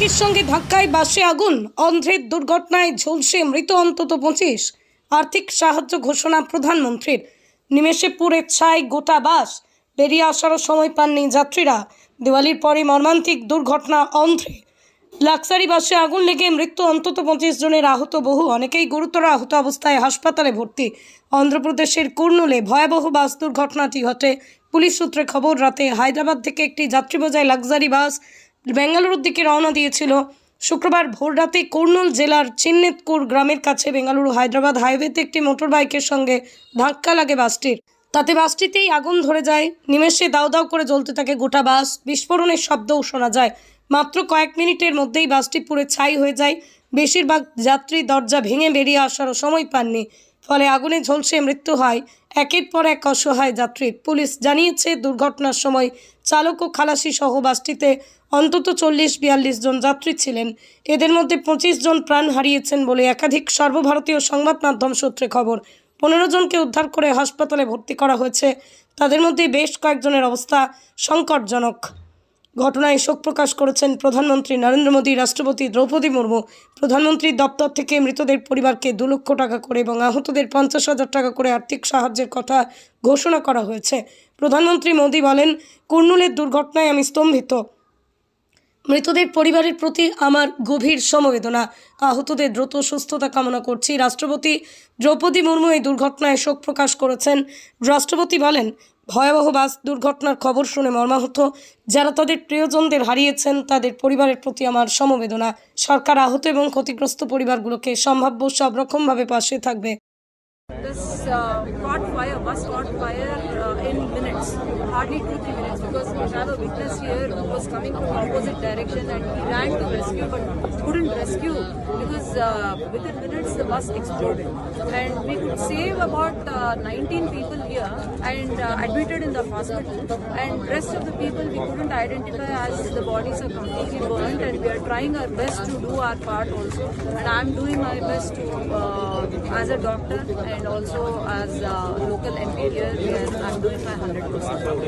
একই সঙ্গে ধাক্কায় বাসে আগুন। অন্ধ্রের দুর্ঘটনায় ঝলসে মৃত অন্তত পঁচিশ। আর্থিক সাহায্য ঘোষণা প্রধানমন্ত্রীর। নিমেষে পুড়ে ছাই গোটা বাস। বেরিয়ে আসারও সময় পাননি যাত্রীরা। দিওয়ালির পরে মর্মান্তিক দুর্ঘটনা অন্ধ্রে। লাক্সারি বাসে আগুন লেগে মৃত্যু অন্তত পঁচিশ জনের আহত বহু। অনেকেই গুরুতর আহত অবস্থায় হাসপাতালে ভর্তি। অন্ধ্রপ্রদেশের কুর্নুলে ভয়াবহ বাস দুর্ঘটনাটি ঘটে। পুলিশ সূত্রে খবর, রাতে হায়দ্রাবাদ থেকে একটি যাত্রী বোঝাই লাক্সারি বাস বেঙ্গালুরুর দিকে রওনা দিয়েছিল। শুক্রবার ভোররাতে কর্নুল জেলার চিন্নেতকুর গ্রামের কাছে বেঙ্গালুরু হায়দ্রাবাদ হাইওয়েতে একটি মোটর বাইকের সঙ্গে ধাক্কা লাগে বাসটির। তাতে বাসটিতেই আগুন ধরে যায়। নিমেষে দাউ দাউ করে জ্বলতে থাকে গোটা বাস। বিস্ফোরণের শব্দও শোনা যায়। মাত্র কয়েক মিনিটের মধ্যেই বাসটি পুরো ছাই হয়ে যায়। বেশিরভাগ যাত্রী দরজা ভেঙে বেরিয়ে আসারও সময় পাননি। ফলে আগুনে ঝলসে মৃত্যু হয়। একের পর এক অসহায় যাত্রীর পুলিশ জানিয়েছে, দুর্ঘটনার সময় চালক ও খালাসি সহ বাসটিতে অন্তত চল্লিশ বিয়াল্লিশ জন যাত্রী ছিলেন। এদের মধ্যে পঁচিশ জন প্রাণ হারিয়েছেন বলে একাধিক সর্বভারতীয় সংবাদ মাধ্যম সূত্রে খবর। পনেরো জনকে উদ্ধার করে হাসপাতালে ভর্তি করা হয়েছে। তাদের মধ্যে বেশ কয়েকজনের অবস্থা সংকটজনক। ঘটনায় শোক প্রকাশ করেছেন প্রধানমন্ত্রী নরেন্দ্র মোদী, রাষ্ট্রপতি দ্রৌপদী মুর্মু। প্রধানমন্ত্রীর দপ্তর থেকে মৃতদের পরিবারকে দু লক্ষ টাকা করে এবং আহতদের পঞ্চাশ হাজার টাকা করে আর্থিক সাহায্যের কথা ঘোষণা করা হয়েছে। প্রধানমন্ত্রী মোদী বলেন, কুর্নুলের দুর্ঘটনায় আমি স্তম্ভিত। মৃতদের পরিবারের প্রতি আমার গভীর সমবেদনা। আহতদের দ্রুত সুস্থতা কামনা করছি। রাষ্ট্রপতি দ্রৌপদী মুর্মু এই দুর্ঘটনায় শোক প্রকাশ করেছেন। রাষ্ট্রপতি বলেন ভয়াবহ বাস দুর্ঘটনার খবর শুনে মর্মাহত। যারা তাদের প্রিয়জনদের হারিয়েছেন তাদের পরিবারের প্রতি আমার সমবেদনা। সরকার আহত এবং ক্ষতিগ্রস্ত পরিবারগুলোকে সম্ভাব্য সব রকমভাবে পাশে থাকবে। This, uh, because uh, within minutes the bus exploded. And we could save about uh, 19 people here and uh, admitted in the hospital and rest of the people we couldn't identify as the bodies are completely burnt and we are trying our best to do our part also and I'm doing my best to uh, as a doctor and also as a local MP here I'm doing my 100%.